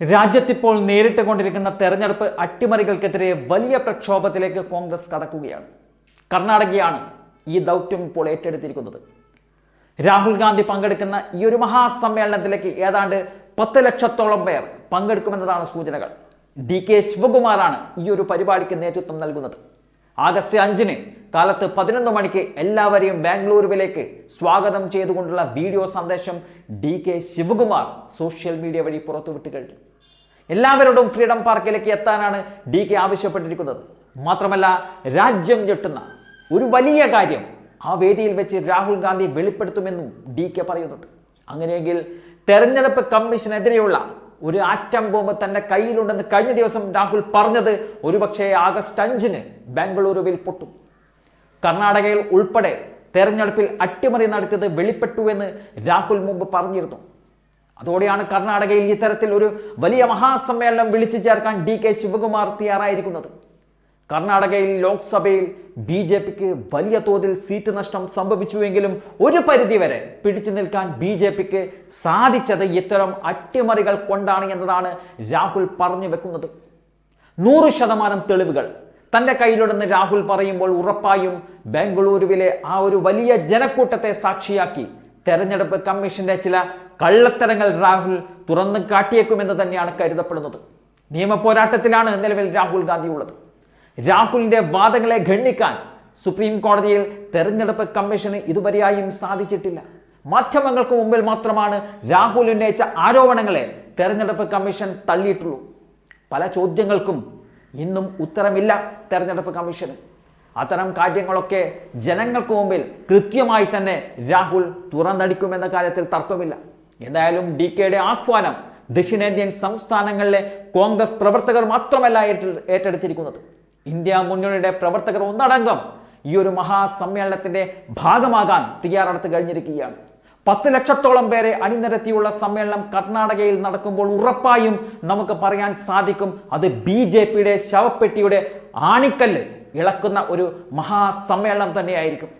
രാജ്യത്തിപ്പോൾ നേരിട്ട് കൊണ്ടിരിക്കുന്ന തെരഞ്ഞെടുപ്പ് അട്ടിമറികൾക്കെതിരെ വലിയ പ്രക്ഷോഭത്തിലേക്ക് കോൺഗ്രസ് കടക്കുകയാണ്. കർണാടകയാണ് ഈ ദൗത്യം ഇപ്പോൾ ഏറ്റെടുത്തിരിക്കുന്നത്. രാഹുൽ ഗാന്ധി പങ്കെടുക്കുന്ന ഈ ഒരു മഹാസമ്മേളനത്തിലേക്ക് ഏതാണ്ട് പത്ത് ലക്ഷത്തോളം പേർ പങ്കെടുക്കുമെന്നതാണ് സൂചനകൾ. ഡി കെ ശിവകുമാറാണ് ഈ ഒരു പരിപാടിക്ക് നേതൃത്വം നൽകുന്നത്. ആഗസ്റ്റ് അഞ്ചിന് കാലത്ത് പതിനൊന്ന് മണിക്ക് എല്ലാവരെയും ബാംഗ്ലൂരുവിലേക്ക് സ്വാഗതം ചെയ്തുകൊണ്ടുള്ള വീഡിയോ സന്ദേശം D K Shivakumar social media വഴി പുറത്തുവിട്ട് കഴിഞ്ഞു. എല്ലാവരോടും ഫ്രീഡം പാർക്കിലേക്ക് എത്താനാണ് ഡി കെ ആവശ്യപ്പെട്ടിരിക്കുന്നത്. മാത്രമല്ല രാജ്യം ഞെട്ടുന്ന ഒരു വലിയ കാര്യം ആ വേദിയിൽ വെച്ച് രാഹുൽ ഗാന്ധി വെളിപ്പെടുത്തുമെന്നും ഡി കെ പറയുന്നുണ്ട്. അങ്ങനെയെങ്കിൽ തെരഞ്ഞെടുപ്പ് കമ്മീഷനെതിരെയുള്ള ഒരു ആറ്റം ബോംബ് തന്റെ കയ്യിലുണ്ടെന്ന് കഴിഞ്ഞ ദിവസം രാഹുൽ പറഞ്ഞത് ഒരുപക്ഷെ ആഗസ്റ്റ് അഞ്ചിന് ബാംഗ്ലൂരുവിൽ പൊട്ടും. കർണാടകയിൽ ഉൾപ്പെടെ തെരഞ്ഞെടുപ്പിൽ അട്ടിമറി നടത്തിയത് വെളിപ്പെട്ടുവെന്ന് രാഹുൽ മുമ്പ് പറഞ്ഞിരുന്നു. അതോടെയാണ് കർണാടകയിൽ ഇത്തരത്തിൽ ഒരു വലിയ മഹാസമ്മേളനം വിളിച്ചു ചേർക്കാൻ ഡി കെ ശിവകുമാർ തയ്യാറായിരിക്കുന്നത്. കർണാടകയിൽ ലോക്സഭയിൽ ബി ജെ പിക്ക് വലിയ തോതിൽ സീറ്റ് നഷ്ടം സംഭവിച്ചുവെങ്കിലും ഒരു പരിധിവരെ പിടിച്ചു നിൽക്കാൻ ബി ജെ പിക്ക് സാധിച്ചത് ഇത്തരം അട്ടിമറികൾ കൊണ്ടാണ് എന്നതാണ് രാഹുൽ പറഞ്ഞു വെക്കുന്നത്. നൂറ് ശതമാനം തെളിവുകൾ തന്റെ കയ്യിലുണ്ടെന്ന് രാഹുൽ പറയുമ്പോൾ ഉറപ്പായും ബാംഗ്ലൂരുവിലെ ആ ഒരു വലിയ ജനക്കൂട്ടത്തെ സാക്ഷിയാക്കി തെരഞ്ഞെടുപ്പ് കമ്മീഷന്റെ ചില കള്ളത്തരങ്ങൾ രാഹുൽ തുറന്നു കാട്ടിയേക്കുമെന്ന് തന്നെയാണ് കരുതപ്പെടുന്നത്. നിയമപോരാട്ടത്തിലാണ് നിലവിൽ രാഹുൽ ഗാന്ധി ഉള്ളത്. രാഹുലിന്റെ വാദങ്ങളെ ഖണ്ഡിക്കാൻ സുപ്രീം കോടതിയിൽ തെരഞ്ഞെടുപ്പ് കമ്മീഷന് ഇതുവരെയായും സാധിച്ചിട്ടില്ല. മാധ്യമങ്ങൾക്ക് മുമ്പിൽ മാത്രമാണ് രാഹുൽ ഉന്നയിച്ച ആരോപണങ്ങളെ തെരഞ്ഞെടുപ്പ് കമ്മീഷൻ തള്ളിയിട്ടുള്ളൂ. പല ചോദ്യങ്ങൾക്കും ഇന്നും ഉത്തരമില്ല തെരഞ്ഞെടുപ്പ് കമ്മീഷന് അത്തരം കാര്യങ്ങളൊക്കെ ജനങ്ങൾക്ക് മുമ്പിൽ കൃത്യമായി തന്നെ രാഹുൽ തുറന്നടിക്കുമെന്ന കാര്യത്തിൽ തർക്കമില്ല. എന്തായാലും ഡി കെയുടെ ആഹ്വാനം ദക്ഷിണേന്ത്യൻ സംസ്ഥാനങ്ങളിലെ കോൺഗ്രസ് പ്രവർത്തകർ മാത്രമല്ല ഏറ്റെ- ഏറ്റെടുത്തിരിക്കുന്നത്. ഇന്ത്യ മുന്നണിയുടെ പ്രവർത്തകർ ഒന്നടങ്കം ഈ ഒരു മഹാസമ്മേളനത്തിന്റെ ഭാഗമാകാൻ തയ്യാറെടുത്ത് കഴിഞ്ഞിരിക്കുകയാണ്. പത്ത് ലക്ഷത്തോളം പേരെ അണിനിരത്തിയുള്ള സമ്മേളനം കർണാടകയിൽ നടക്കുമ്പോൾ ഉറപ്പായും നമുക്ക് പറയാൻ സാധിക്കും. അത് ബി ജെ പിയുടെ ശവപ്പെട്ടിയുടെ ആണിക്കല്ല് ഇളക്കുന്ന ഒരു മഹാസമ്മേളനം തന്നെയായിരിക്കും.